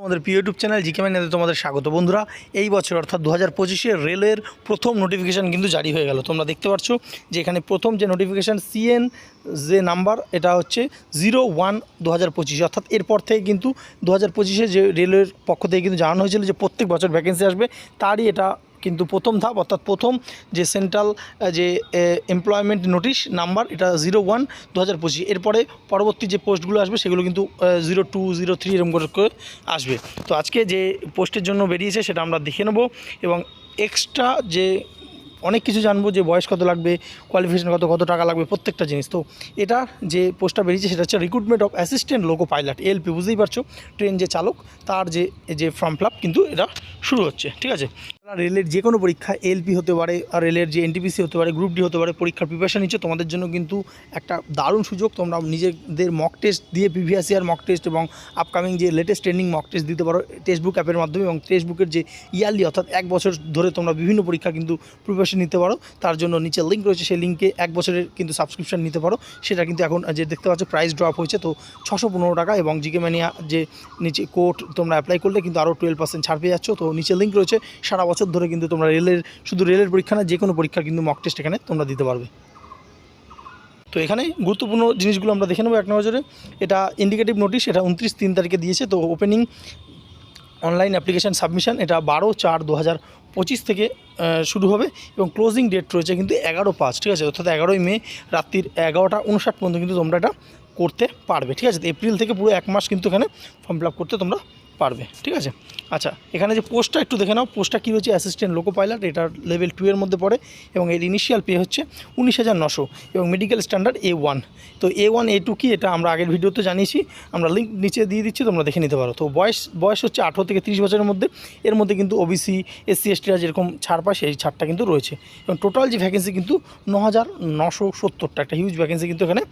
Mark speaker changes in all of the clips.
Speaker 1: আমাদের প্রিয় YouTube channel GK ম্যানেতে তোমাদের স্বাগত বন্ধুরা। এই বছর অর্থাৎ দু হাজার পঁচিশে রেলের প্রথম নোটিফিকেশান কিন্তু জারি হয়ে গেল। তোমরা দেখতে পাচ্ছ যে এখানে প্রথম যে নোটিফিকেশান সিএন যে নাম্বার এটা হচ্ছে জিরো ওয়ান দু হাজার পঁচিশে। অর্থাৎ এরপর থেকে কিন্তু দু হাজার পঁচিশে যে রেলের পক্ষ থেকে কিন্তু জানানো হয়েছিল যে প্রত্যেক বছর ভ্যাকেন্সি আসবে, তারই এটা কিন্তু প্রথম ধাপ, অর্থাৎ প্রথম যে সেন্ট্রাল যে এমপ্লয়মেন্ট নোটিশ নাম্বার এটা জিরো ওয়ান দু হাজার পঁচিশ। এরপরে পরবর্তী যে পোস্টগুলো আসবে, সেগুলো কিন্তু জিরো টু জিরো থ্রি এরকম করে আসবে। তো আজকে যে পোস্টের জন্য বেরিয়েছে, সেটা আমরা দেখে নেব এবং এক্সট্রা যে অনেক কিছু জানব যে বয়স কত লাগবে কোয়ালিফিকেশন কত কত টাকা লাগবে, প্রত্যেকটা জিনিস। তো এটা যে পোস্টটা বেরিয়েছে সেটা হচ্ছে recruitment of assistant loco pilot LP বুঝতেই পারছ? ট্রেন যে চালক, তার যে যে ফর্ম ফিল কিন্তু এটা শুরু হচ্ছে, ঠিক আছে? রেলের যে কোনো পরীক্ষা এলপি হতে পারে, আর রেলের যে এনটিপিসি হতে পারে গ্রুপ ডি হতে পারে, পরীক্ষার প্রিপারেশন নিচ্ছে। তোমাদের জন্য কিন্তু একটা দারুণ সুযোগ। তোমরা নিজেদের মক টেস্ট দিয়ে প্রিভিয়াস ইয়ার মক টেস্ট এবং আপকামিং যে লেটেস্ট ট্রেনিং মক টেস্ট দিতে পারো টেক্সট বুক অ্যাপের মাধ্যমে এবং টেক্সট বুকের যে ইয়ারলি অর্থাৎ এক বছর ধরে তোমরা বিভিন্ন পরীক্ষা কিন্তু প্রিপারেশন নিতে পারো। তার জন্য নিচে লিঙ্ক রয়েছে, সেই লিঙ্কে এক বছরের কিন্তু সাবস্ক্রিপশন নিতে পারো। সেটা কিন্তু এখন যে দেখতে পাচ্ছ প্রাইস ড্রপ হয়েছে, তো ছশো পনেরো টাকা এবং জিকে ম্যানিয়া যে নিচে কোড তোমরা অ্যাপ্লাই করলে কিন্তু আরও টুয়েলভ পার্সেন্ট ছাড় পেয়ে যাচ্ছ। তো নিচে লিঙ্ক রয়েছে, সারা বছর ধরে কিন্তু তোমরা রেলের, শুধু রেলের পরীক্ষা না যে কোনো পরীক্ষার কিন্তু মক টেস্ট এখানে তোমরা দিতে পারবে। তো এখানে গুরুত্বপূর্ণ জিনিসগুলো আমরা দেখে নেব এক নজরে। এটা ইন্ডিকেটিভ নোটিশ এটা উনত্রিশ তিন তারিখে দিয়েছে, তো ওপেনিং অনলাইন অ্যাপ্লিকেশান সাবমিশন, এটা বারো চার দু হাজার পঁচিশ থেকে শুরু হবে এবং ক্লোজিং ডেট রয়েছে কিন্তু এগারো পাঁচ, ঠিক আছে? অর্থাৎ এগারোই মে রাত্রির এগারোটা উনষাট পর্যন্ত কিন্তু তোমরা এটা করতে পারবে, ঠিক আছে? এপ্রিল থেকে পুরো এক মাস কিন্তু এখানে ফর্ম ফিল করতে তোমরা পারবে, ঠিক আছে? আচ্ছা এখানে যে পোস্টটা একটু দেখে নাও। পোস্টটা কী হচ্ছে? অ্যাসিস্ট্যান্ট লোকো পাইলট এটার লেভেল টু এর মধ্যে পড়ে এবং এর ইনিশিয়াল পে হচ্ছে উনিশ হাজার নশো এবং মেডিকেল স্ট্যান্ডার্ড এ ওয়ান তো এ ওয়ান এ টু কি? এটা আমরা আগের ভিডিওতে জানিয়েছি। আমরা লিঙ্ক নিচে দিয়ে দিচ্ছি, তোমরা দেখে নিতে পারো। তো বয়স বয়স হচ্ছে আঠেরো থেকে তিরিশ বছরের মধ্যে। এর মধ্যে কিন্তু ও ওবিসি এসসি এসটিরা যেরকম ছাড় পায়, সেই ছাড়টা কিন্তু রয়েছে। এবং টোটাল যে ভ্যাকেন্সি কিন্তু ন হাজার নশো সত্তরটা, একটা হিউজ ভ্যাকেন্সি কিন্তু এখানে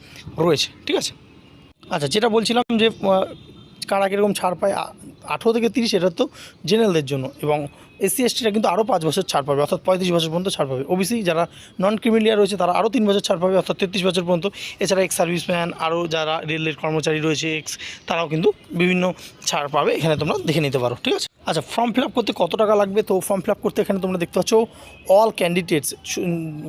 Speaker 1: রয়েছে, ঠিক আছে? আচ্ছা যেটা বলছিলাম যে কারা কীরকম ছাড় পায় আঠেরো থেকে তিরিশ এটা তো জেনারেলদের জন্য এবং এসসি এসটিরা কিন্তু আরও পাঁচ বছর ছাড় পাবে, অর্থাৎ পঁয়ত্রিশ বছর পর্যন্ত ছাড় পাবে। ওবিসি যারা নন ক্রিমিলিয়ার রয়েছে, তারা আরও তিন বছর ছাড় পাবে, অর্থাৎ তেত্রিশ বছর পর্যন্ত। এছাড়া এক্স সার্ভিসম্যান আরও যারা রেলের কর্মচারী রয়েছে এক্স তারাও কিন্তু বিভিন্ন ছাড় পাবে, এখানে তোমরা দেখে নিতে পারো, ঠিক আছে? আচ্ছা ফর্ম ফিল করতে কত টাকা লাগবে? তো ফর্ম ফিল করতে এখানে তোমরা দেখতে পাচ্ছ অল ক্যান্ডিডেটস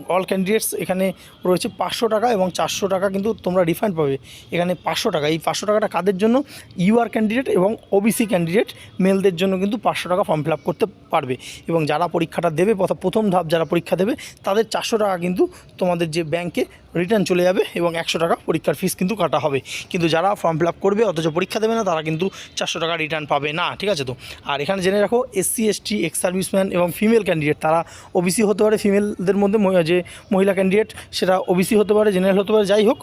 Speaker 1: অল ক্যান্ডিডেটস এখানে রয়েছে পাঁচশো টাকা এবং চারশো টাকা কিন্তু তোমরা রিফান্ড পাবে। এখানে পাঁচশো টাকা। এই পাঁচশো টাকাটা কাদের জন্য? ইউআর ক্যান্ডিডেট এবং ওবিসি ক্যান্ডিডেট মেলদের জন্য কিন্তু পাঁচশো টাকা ফর্ম ফিল করতে পারবে। এবং যারা পরীক্ষাটা দেবে, প্রথম- ধাপ যারা পরীক্ষা দেবে, তাদের চারশো টাকা কিন্তু তোমাদের যে ব্যাংকে রিটার্ন চলে যাবে এবং একশো টাকা পরীক্ষার ফিস কিন্তু কাটা হবে। কিন্তু যারা ফর্ম ফিল করবে, অথচ পরীক্ষা দেবে না, তারা কিন্তু চারশো টাকা রিটার্ন পাবে না। ঠিক আছে তো? আর এখানে জেনে রাখো এসসি এসটি এক্স সার্ভিসম্যান এবং ফিমেল ক্যান্ডিডেট তারা ওবিসি হতে পারে ফিমেলদের মধ্যে যে মহিলা ক্যান্ডিডেট সেটা ওবিসি হতে পারে জেনারেল হতে পারে, যাই হোক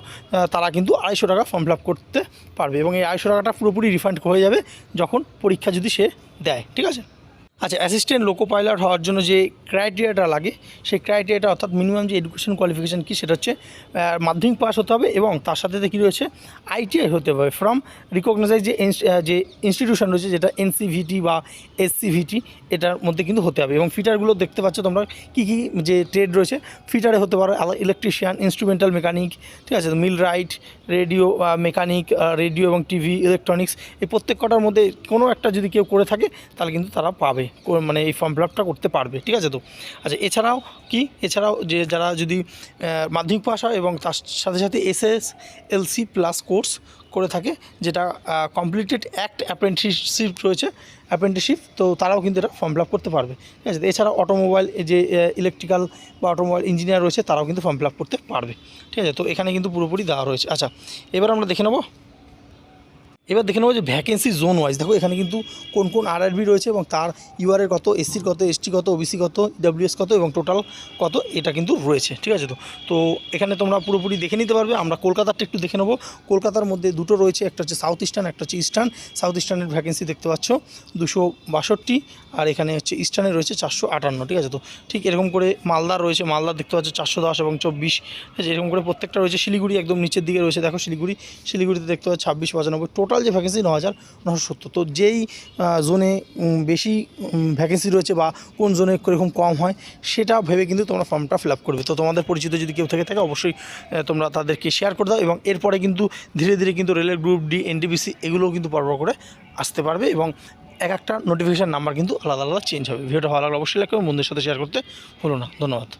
Speaker 1: তারা কিন্তু আড়াইশো টাকা ফর্ম ফিল করতে পারবে এবং এই আড়াইশো টাকাটা পুরোপুরি রিফান্ড হয়ে যাবে যখন পরীক্ষা যদি সে দেয়, ঠিক আছে? আচ্ছা অ্যাসিস্ট্যান্ট লোকো পাইলট হওয়ার জন্য যে ক্রাইটেরিয়াটা লাগে, সেই ক্রাইটেরিয়াটা অর্থাৎ মিনিমাম যে এডুকেশন কোয়ালিফিকেশান কী, সেটা হচ্ছে মাধ্যমিক পাস হতে হবে এবং তার সাথে কী রয়েছে আইটিআই হতে হবে ফ্রম রিকগনাইজ যে যে ইনস্টিটিউশন রয়েছে, যেটা এনসিভিটি বা এসসিভিটি এটার মধ্যে কিন্তু হতে হবে এবং ফিটারগুলো দেখতে পাচ্ছ তোমরা, কী কী যে ট্রেড রয়েছে ফিটারে হতে পারো ইলেকট্রিশিয়ান ইনস্ট্রুমেন্টাল মেকানিক ঠিক আছে millwright radio mechanic radio এবং টিভি ইলেকট্রনিক্স এই প্রত্যেক কটার মধ্যে কোনো একটা যদি কেউ করে থাকে, তাহলে কিন্তু তারা পাবে। মানে এই ফর্ম ফিল করতে পারবে, ঠিক আছে তো? আচ্ছা এছাড়াও কি? এছাড়াও যে যারা যদি মাধ্যমিক পাস হয় এবং তার সাথে সাথে এসএস এলসি প্লাস কোর্স করে থাকে, যেটা কমপ্লিটেড অ্যাক্ট অ্যাপ্রেন্টিসশিপ রয়েছে অ্যাপ্রেন্টিসশিপ তো তারাও কিন্তু এটা ফর্ম ফিল করতে পারবে, ঠিক আছে? তো এছাড়া অটোমোবাইল যে ইলেকট্রিক্যাল বা অটোমোবাইল ইঞ্জিনিয়ার রয়েছে, তারাও কিন্তু ফর্ম ফিল করতে পারবে, ঠিক আছে? তো এখানে কিন্তু পুরোপুরি দেওয়া রয়েছে। আচ্ছা এবার আমরা দেখে নেব এবার দেখে নেব যে ভ্যাকেন্সি জোন ওয়াইজ দেখো এখানে কিন্তু কোন কোন আরআরবি রয়েছে এবং তার ইউআরের কত এসসির কত এসটি কত ওবিসি কত ডাব্লিউএস কত এবং টোটাল কত, এটা কিন্তু রয়েছে, ঠিক আছে তো? তো এখানে তোমরা পুরোপুরি দেখে নিতে পারবে, আমরা কলকাতারটা একটু দেখে নেব। কলকাতার মধ্যে দুটো রয়েছে, একটা হচ্ছে সাউথ ইস্টার্ন একটা হচ্ছে ইস্টার্ন সাউথ ইস্টার্নের ভ্যাকেন্সি দেখতে পাচ্ছ, দুশো বাষট্টি, আর এখানে হচ্ছে ইস্টার্নে রয়েছে চারশো আটান্ন, ঠিক আছে তো? ঠিক এরকম করে মালদা রয়েছে, মালদা দেখতে পাচ্ছ চারশো দশ এবং চব্বিশ, ঠিক আছে? এরকম করে প্রত্যেকটা রয়েছে, শিলিগুড়ি একদম নিচের দিকে রয়েছে, দেখো শিলিগুড়ি, শিলিগুড়িতে দেখতে পাচ্ছ ছাব্বিশ পঁচানব্বই টোটাল যে ভ্যাকেন্সি ন হাজার নশো সত্তর। তো যেই জোনে বেশি ভ্যাকেন্সি রয়েছে বা কোন জোনে এরকম কম হয়, সেটা ভেবে কিন্তু তোমরা ফর্মটা ফিল করবে। তো তোমাদের পরিচিত যদি কেউ থেকে থাকে, অবশ্যই তোমরা তাদেরকে শেয়ার করে দাও এবং এরপরে কিন্তু ধীরে ধীরে কিন্তু রেলের গ্রুপ ডি এনডিবিসি এগুলোও কিন্তু পরপর করে আসতে পারবে এবং এক একটা নোটিফিকেশান নাম্বার কিন্তু আলাদা আলাদা চেঞ্জ হবে। ভিডিওটা ভালো লাগলে অবশ্যই লাগবে বন্ধুদের সাথে শেয়ার করতে ভুলো না। ধন্যবাদ।